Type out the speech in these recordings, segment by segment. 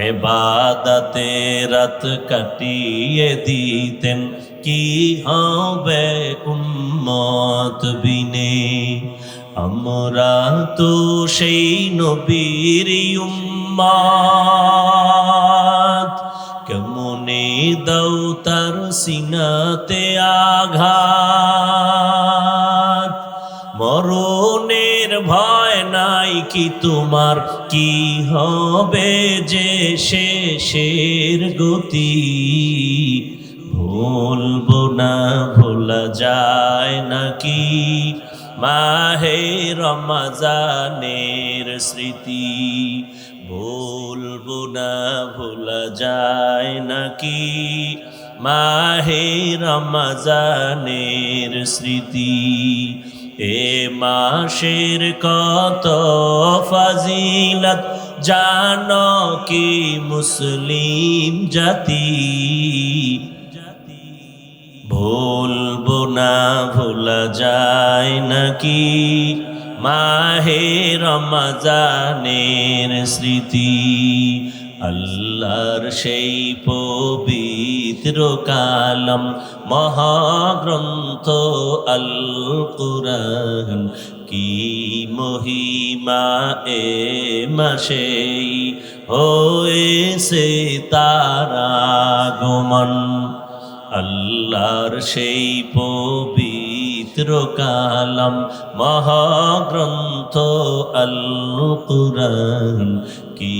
এবাদাতে রাত কাটিয়ে দিতেন কি হবে উম্মত বিনে? আমরা তো সেই নবীর উম্মাত কেমনে দাও তার সিনাতে আঘাত? নাই কি তোমার কি হবে যে শেষের গতি? ভুলবো না, ভোলা যায় নাকি? মাহে রমাজানের স্মৃতি। ভুলবো না, ভোলা যায় নাকি? মাহে রমাজানের স্মৃতি। এ মাসের কত ফাজিলত? জানো কি মুসলিম জাতি? ভুলবো না, ভোলা যায় নাকি? মাহে রমজানের স্মৃতি। আল্লাহর সেই পবিত্র কালাম, মহাগ্রন্থ আল কুরআন কি মহিমা এ মাসেই হয়েছে তারা গমন আল্লাহর সেই পবিত্র কালাম মহাগ্রন্থ আল কুরআন কি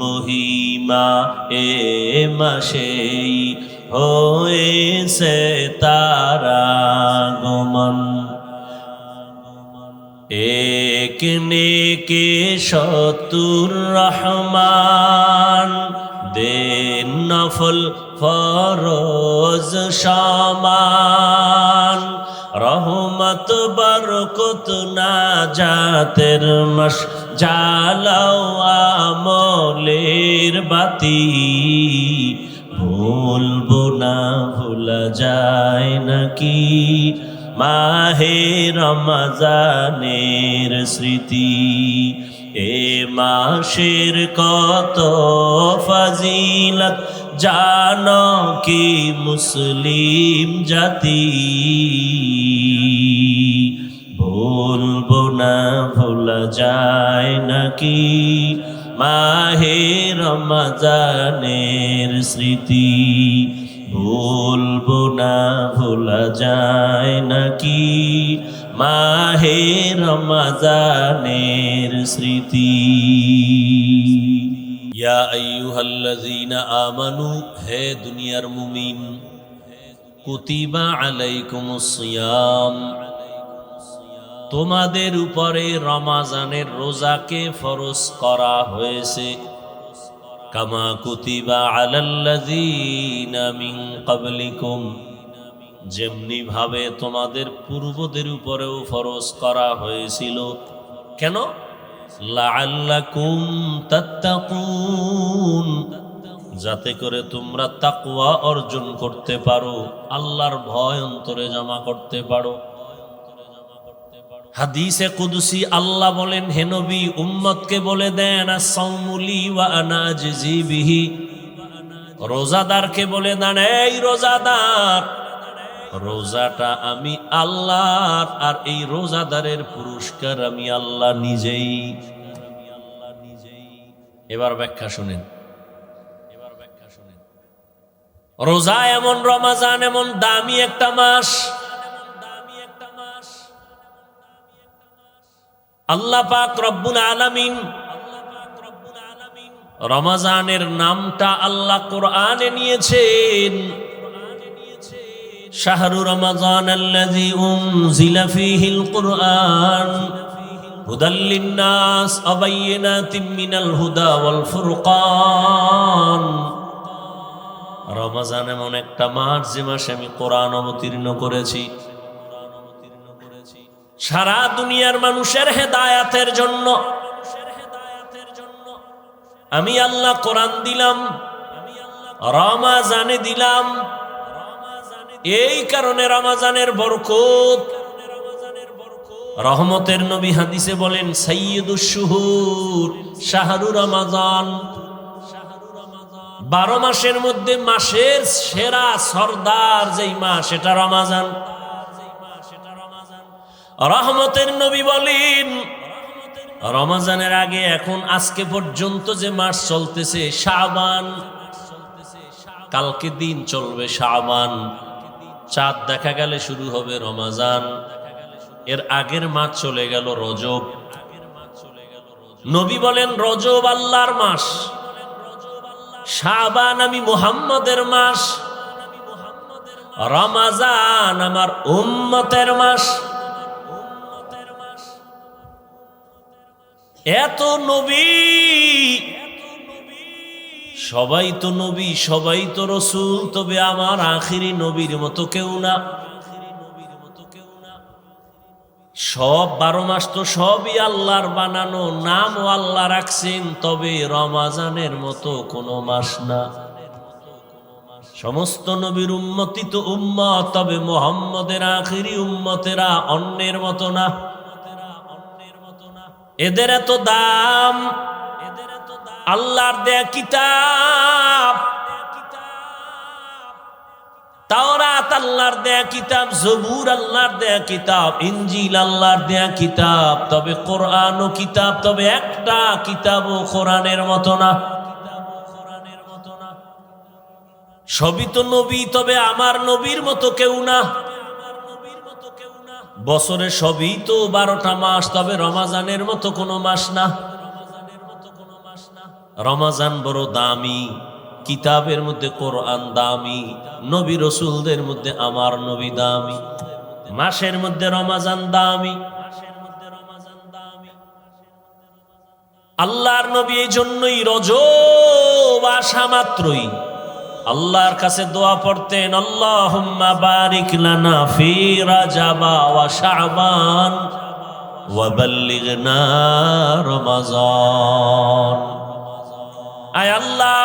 মহিমা এ মাসেই হয়েছে তারা এক নেকে শতুর রহমান, দেন নফল ফরোজ সমান। রহমত বরকত না জাতের মশ জালাও আমলের বাতি। ভুলবো না, ভোলা যায় নাকি? মাহে রমজানের স্মৃতি, এ মাসের কত ফাজিলত? জানো কি মুসলিম জাতি? ভুলবো না ভোলা যায় নাকি? মাহে রমজানের স্মৃতি। ভুলবো না ভোলা যায় নাকি? মাহে রমজানের স্মৃতি। ইয়া আমানু, হে দুনিয়ার মুমিন, কুতিবা আলাইকুমুস সিয়াম। তোমাদের উপরে রমাজানের রোজাকে ফরজ করা হয়েছে। কামা কুতিবা আলাল্লাযীনা মিন ক্বাবলিকুম যেমনি ভাবে তোমাদের পূর্বদের উপরেও ফরজ করা হয়েছিল। কেন? লাআল্লাকুম তাত্তাকুন, যাতে করে তোমরা তাকওয়া অর্জন করতে পারো, আল্লাহর ভয় অন্তরে জমা করতে পারো। হাদিসে কুদসি আল্লাহ বলেন, হে নবী, উম্মতকে বলে দেন আসাউমুলি ওয়া আনা আজজি বিহি। রোজাদারকে বলে দেন, এই রোজাদার রোজাটা আমি আল্লাহর, আর এই রোজাদারের পুরস্কার আমি আল্লাহ নিজেই। এবার ব্যাখ্যা শুনেন। এবার ব্যাখ্যা শুনেন। রোজা এমন, রমাজান এমন, দামি একটা মাস। আল্লাহ পাক রব্বুল আলামিন রমাজানের নামটা আল্লাহ কোরআনে নিয়েছেন। শাহরু রমাজান আল্লাযী উনজিলা ফীহিল কুরআন হুদাল লিন-নাস ওয়া বায়িনাতিন মিনাল হুদা ওয়াল রমাজান এমন একটা মাস যে মাসে আমি কোরআন অবতীর্ণ করেছি। সারা দুনিয়ার মানুষের হেদায়াতের জন্য। আমি আল্লাহ কোরআন দিলাম। রমাজানে দিলাম। এই কারণে রমাজানের বরকত। রহমতের নবী হাদিসে বলেন সৈয়দুস শুহুর রমাজান। বারো মাসের মধ্যে মাসের সেরা সর্দার যেই মাস সেটা রমাজান। রহমতের নবী বলেন, রমাজানের আগে এখন আজকে পর্যন্ত যে মাস চলতেছে, শাবান। কালকে দিন চলবে শাবান। চাঁদ দেখা গেলে শুরু হবে রমাজান। এর আগের মাস চলে গেল রজব। নবী বলেন, রজব আল্লাহর মাস। শাবান আমি মুহাম্মদের মাস। রমাজান আমার উম্মতের মাস। এত নবী সবাই তো নবী, সবাই তো রসুল, তবে আমার আখিরি নবীর মতো কেউ না। সব বারো মাস তো সবই আল্লাহর বানানো, নামও আল্লাহ রাখছেন, তবে রমাজানের মতো কোনো মাস না। সমস্ত নবীর উম্মতি তো উম্মত, তবে মোহাম্মদের আখিরি উম্মতেরা অন্যের মতো না। এদের এত দাম আল্লাহর দেয়া কিতাব। তাওরাত আল্লাহর দেয়া কিতাব, জবুর আল্লাহর দেয়া কিতাব ইঞ্জিল আল্লাহর দেয়া কিতাব, তবে কোরআন ও কিতাব, তবে একটা কিতাব ও কোরআনের মতো না। সবই তো নবী, তবে আমার নবীর মতো কেউ না। বছরে সবই তো বারোটা মাস, তবে রমাজানের মতো কোনো মাস না। রমাজান বড় দামি, কিতাবের মধ্যে কোরআন দামি, নবী রসুলদের মধ্যে আমার নবী দামি, মাসের মধ্যে রমাজান দামি। আল্লাহর নবী এই জন্যই রজ আসা মাত্রই। আল্লাহর কাছে দোয়া পড়তেন, আল্লাহুম্মা বারিক লানা ফি রাজাবা ওয়া শাবান ওয়া বাল্লিগনা রমাজান। আয় আল্লাহ,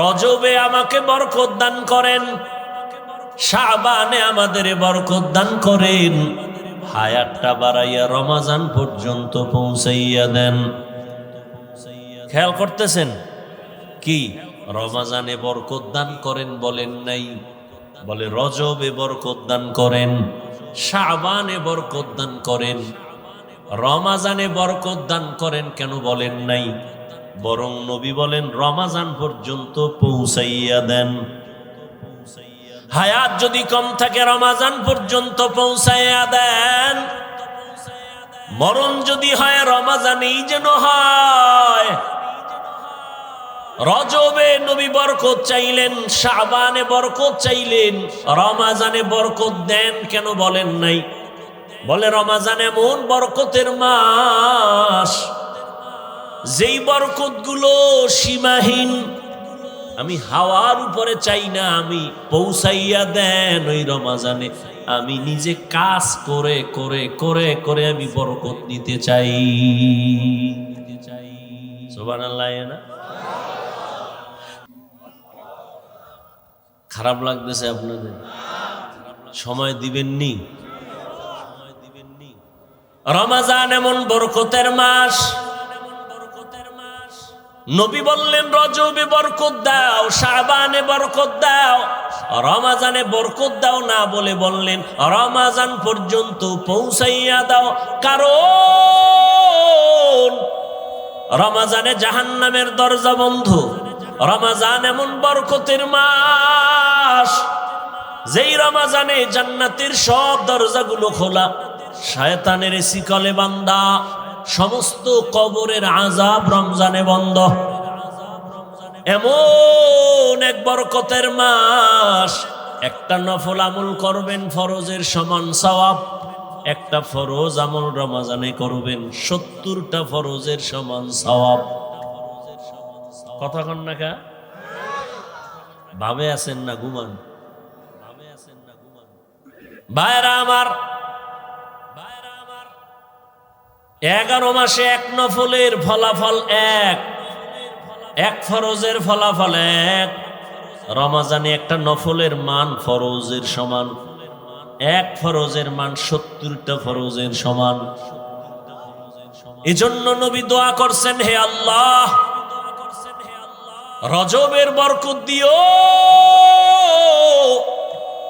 রজবে আমাকে বরকত দান করেন, শাবানে আমাদের বরকত দান করেন। হায়াতটা বাড়াইয়া রমাজান পর্যন্ত পৌঁছাইয়া দেন। খেয়াল করতেছেন? কি? রমাজানে বরকত দান করেন বলেন নাই। বলে রজবে বরকত দান করেন, শাবানে বরকত দান করেন। রমাজানে বরকত দান করেন কেন বলেন নাই? বরং নবী বলেন, রমাজান পর্যন্ত পৌঁছাইয়া দেন। হায়াত যদি কম থাকে, রমাজান পর্যন্ত পৌঁছাইয়া দেন। মরণ যদি হয়, রমাজানেই যেন হয়। রজবে নবী বরকত চাইলেন, শাবানে বরকত চাইলেন, রমাজানে বরকত দেন কেন বলেন নাই? বলে, রমাজান এমন বরকতের মাস যেই বরকতগুলো সীমাহীন, আমি হাওয়ার উপরে চাই না, আমি পৌঁছাইয়া দেন ওই রমাজানে। আমি নিজে কাজ করে করে করে করে আমি বরকত নিতে চাই। খারাপ লাগতেছে আপনাদের? সময় দিবেননি? রমাজান এমন বরকতের মাস নবী বললেন, রজবে বরকত দাও, শাবানে বরকত দাও। রমাজানে বরকত দাও না বলে বললেন, রমাজান পর্যন্ত পৌঁছাইয়া দাও। কারণ রমাজানে জাহান্নামের দরজা বন্ধ। রমাজান এমন বরকতের মাস, যেই রমাজানে জান্নাতের সব দরজাগুলো খোলা। শায়তানের শিকলে বান্দা সমস্ত কবরের আজাব রমজানে বন্ধ। এমন এক বরকতের মাস। একটা নফল আমল করবেন, ফরজের সমান সওয়াব। একটা ফরজ আমল রমাজানে করবেন, সত্তরটা ফরজের সমান সওয়াব। কথা কন না কা? ভাবে আছেন না, ঘুমান। ভাবে আছেন না ঘুমান ভাইরা আমার এগারো মাসে এক নফলের ফলাফল এক। এক ফরজের ফলাফল এক। রমাজানে একটা নফলের মান ফরজের সমান। এক ফরজের মান সত্তরটা ফরজের সমান। এজন্য নবী দোয়া করছেন, হে আল্লাহ, রজবের বরকত দিও,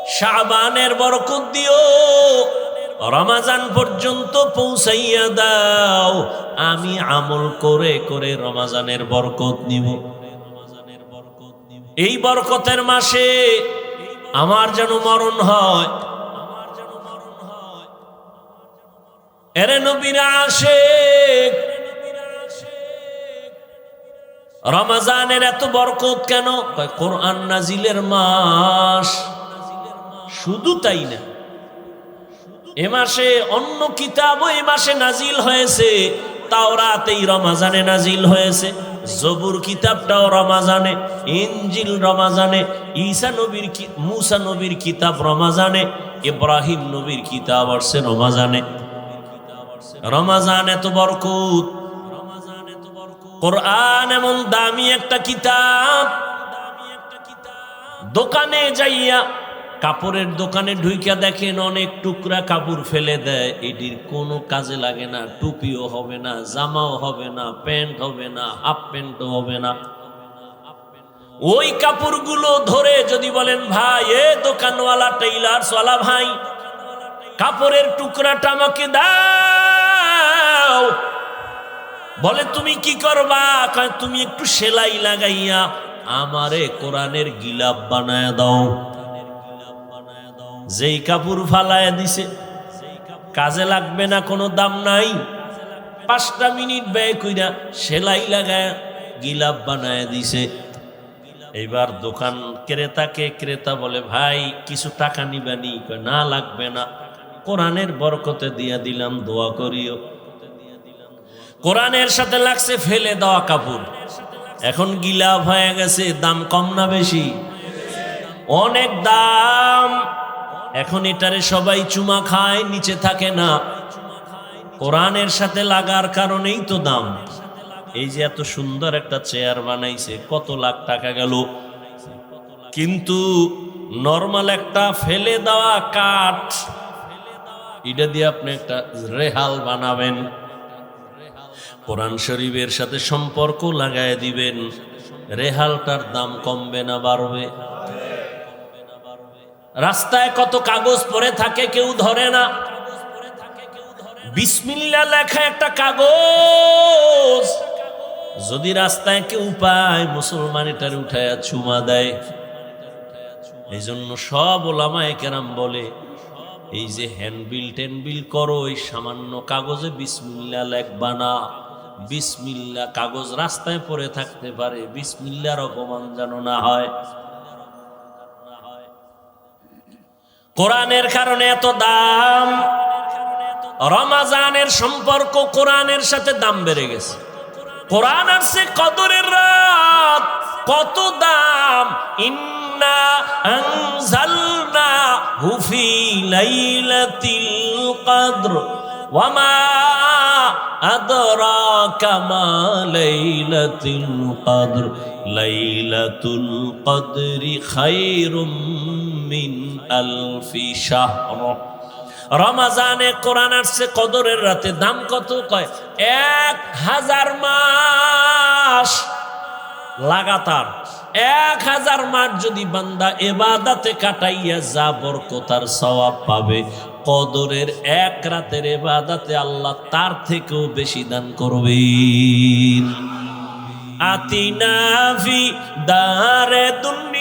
শাবানের বরকত দিও রমাজান পর্যন্ত পৌঁছাইয়া দাও। আমি আমল করে করে রমাজানের বরকত নিব। এই বরকতের মাসে আমার যেন মরণ হয়। এরে নবীর আশেক রমাজানের এত বরকত কেন? কোরআন নাজিলের মাস। শুধু তাই না এ মাসে অন্য কিতাবও এ মাসে নাজিল হয়েছে। তাওরাত এই রমাজানে নাজিল হয়েছে। জবুর কিতাবটাও রমাজানে ইঞ্জিল রমাজানে, ঈসা নবীর মুসা নবীর কিতাব রমাজানে, ইব্রাহিম নবীর কিতাব আসছে রমাজানে। রমাজান এত বরকুত। কোরআন এমন দামি একটা কিতাব। দোকানে যাইয়া কাপড়ের দোকানে ঢুইকা দেখেন অনেক টুকরা কাপড় ফেলে দেয়। এটির কোনো কাজে লাগে না, টুপিও হবে না, জামাও হবে না, প্যান্ট হবে না, হাফ প্যান্টও হবে না। ওই কাপড়গুলো ধরে যদি বলেন, ভাই, এ দোকানওয়ালা টেইলার সোয়ালা ভাই, কাপড়ের টুকরাটা আমাকে দাও। বলে, তুমি কি করবা? তুমি একটু সেলাই লাগাইয়া আমারে কোরআনের গিলাপ বানায় দাও। যেই কাপড় ফালায় দিছে। কাজে লাগবে না, কোনো দাম নাই। পাঁচটা মিনিট ব্যয় কইরা সেলাই লাগায় গিলাপ বানায় দিছে। এইবার দোকান ক্রেতাকে ক্রেতা বলে, ভাই, কিছু টাকা নিবানি না, লাগবে না। কোরআনের বরকতে দিয়া দিলাম, দোয়া করিও। কোরআনের সাথে লাগছে ফেলে দেওয়া কাপড়। এখন গিলাপ হয়ে গেছে, দাম কম না বেশি? অনেক দাম। এখন এটারে সবাই চুমা খায়, নিচে থাকে না। কোরআনের সাথে লাগার কারণেই তো দাম। এই যে এত সুন্দর একটা চেয়ার বানাইছে, কত লাখ টাকা গেল। কিন্তু নর্মাল একটা ফেলে দেওয়া কাঠ, এটা দিয়ে আপনি একটা রেহাল বানাবেন। কোরআন শরীফের সাথে সম্পর্ক লাগায় দিবেন। রেহালটার দাম কমবে না, বাড়বে। রাস্তায় কত কাগজ পরে থাকে কেউ ধরে না। বিসমিল্লা লেখা একটা কাগজ। যদি রাস্তায় কেউ পায়, মুসলমান এটার উঠায় চুমা দেয়। এই জন্য সব ওলামায় কেরাম বলে, এই যে হ্যান্ডবিল টেনবিল করো, এই সামান্য কাগজে বিসমিল্লা লেখবা না। বিসমিল্লা কাগজ রাস্তায় পড়ে থাকতে পারে, বিসমিল্লার অপমান যেন না হয়। কোরআনের কারণে এত দাম। রমাজানের সম্পর্ক কোরআনের সাথে দাম বেড়ে গেছে। কোরআন আসছে কদরের রাত। কত দাম। ইন্না আনজালনা হুফি লাইলাতিল কদর। ওয়ামা মা লাইলাতুল কদর। লাইলাতুল কদরি খায়রুম মিন আলফি শাহর রমাজানে কোরআন আসছে কদরের রাতে, দাম কত কয়? এক হাজার মাস লাগাতার। এক হাজার মাস যদি বান্দা এবাদাতে কাটাইয়া যা বরকতার সওয়াব পাবে, কদরের এক রাতের এবাদাতে আল্লাহ তার থেকেও বেশি দান করবেন। আতিনা ফি দারে দুনিয়া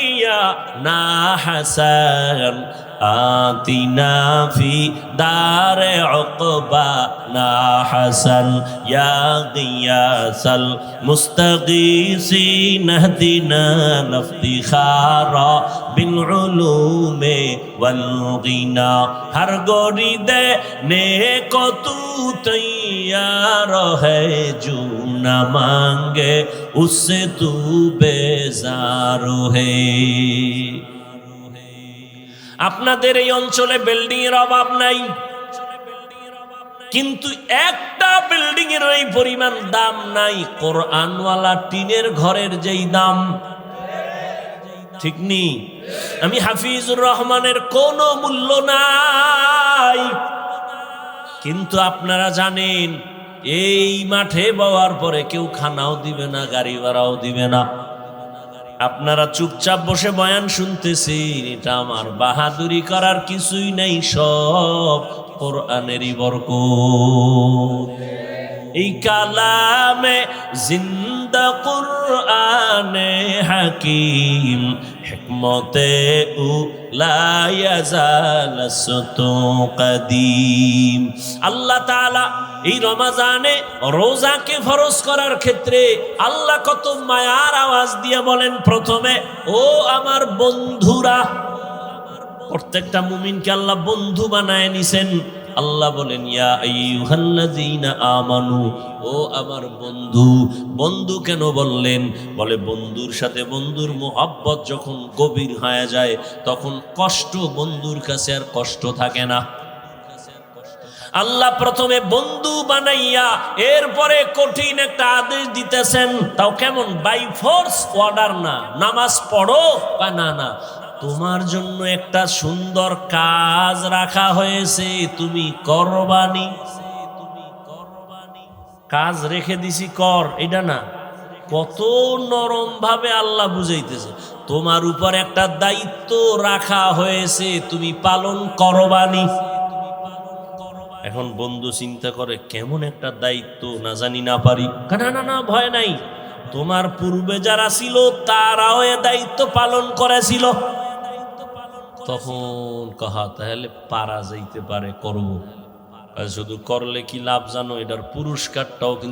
না হাসান আতিনা ফি দারে উকবা না হাসান ইয়া গিয়াসাল মুস্তাগীসিন হদিনা লফতিখারা বিল উলুমে ওয়াল গিনা হর গরি দে নে কতু তৈয়া यार है जो न मांगे उससे तू बेजार है আপনাদের এই অঞ্চলে বিল্ডিং এর অভাব নাই কিন্তু একটা বিল্ডিং এর এই পরিমাণ দাম নাই কোরআনওয়ালা টিনের ঘরের যেই দাম ঠিক নেই আমি হাফিজুর রহমানের কোনো মূল্য নাই কিন্তু আপনারা জানেন, এই মাঠে বওয়ার পরে কেউ খানাও দিবে না, গাড়ি ভাড়াও দিবে না। আপনারা চুপচাপ বসে বয়ান শুনতেছি এটা আমার বাহাদুরি করার কিছুই নেই, সব কোরআনেরই বরকত। এই কালামে জিন্দা কুরআনে হাকিম হিকমতে উ কদিম। আল্লাহ তাআলা এই রমাজানে রোজাকে ফরজ করার ক্ষেত্রে আল্লাহ কত মায়ার আওয়াজ দিয়ে বলেন, প্রথমে, ও আমার বন্ধুরা, প্রত্যেকটা মুমিনকে আল্লাহ বন্ধু বানায় নিছেন। আল্লাহ বলেন, ইয়া আইয়ুহাল্লাযীনা আমানু, ও আমার বন্ধু। বন্ধু কেন বললেন? বলে, বন্ধুর সাথে বন্ধুর মোহাব্বত যখন গভীর হয়ে যায়, তখন কষ্ট বন্ধুর কাছে আর কষ্ট থাকে না। আল্লাহ প্রথমে বন্ধু বানাইয়া এরপরে কঠিন একটা আদেশ দিতেছেন। তাও কেমন? বাই ফোর্স অর্ডার না। নামাজ পড়ো বা না না। তোমার জন্য একটা সুন্দর কাজ রাখা হয়েছে, তুমি করবানি। কাজ রেখে দিছি, কর, এটা না। কত নরম ভাবে আল্লাহ বুঝাইতেছে। তোমার উপর একটা দায়িত্ব রাখা হয়েছে, তুমি পালন করবানি। এখন বন্ধু চিন্তা করে, কেমন একটা দায়িত্ব, না জানি না পারি। না না না, ভয় নাই। তোমার পূর্বে যারা ছিল, তারাও এ দায়িত্ব পালন করেছিল। তখন কহা, তাহলে পারা যাইতে পারে করব শুধু করলে কি লাভ জানো? এটার পুরস্কারটাও কিন্তু